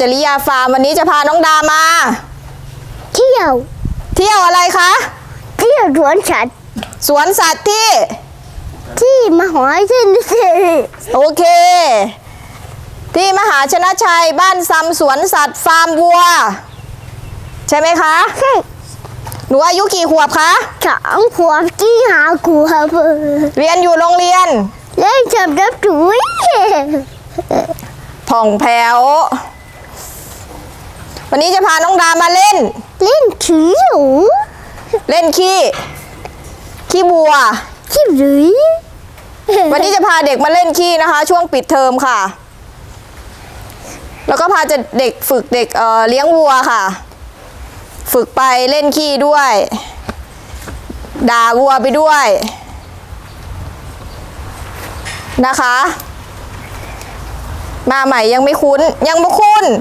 จริยาฟาร์มวันนี้จะพาน้องดามา เที่ยว เที่ยวอะไรคะเที่ยวสวนสัตว์สวนสัตว์ที่ ที่มหาวิทยาลัยโอเค ที่มหาชนะชัยบ้านซำสวนสัตว์ฟาร์มวัว ใช่ไหมคะใช่หนูอายุกี่ขวบคะสองขวบที่หาขวบเรียนอยู่โรงเรียน เล่นจับรับถุยผ่องแผ้ว วันนี้จะพาน้องดามาเล่น เล่นถือหนูเล่นขี้ขี้บัวคิดหรือวันนี้จะพาเด็กมาเล่นขี้นะคะ ช่วงปิดเทอมค่ะ แล้วก็พาจะเด็กฝึกเด็กเอ่อเลี้ยงวัวค่ะ ฝึกไปเล่นขี้ด้วย ด่าวัวไปด้วย นะคะ มาใหม่ยังไม่คุ้นยังไม่คุ้น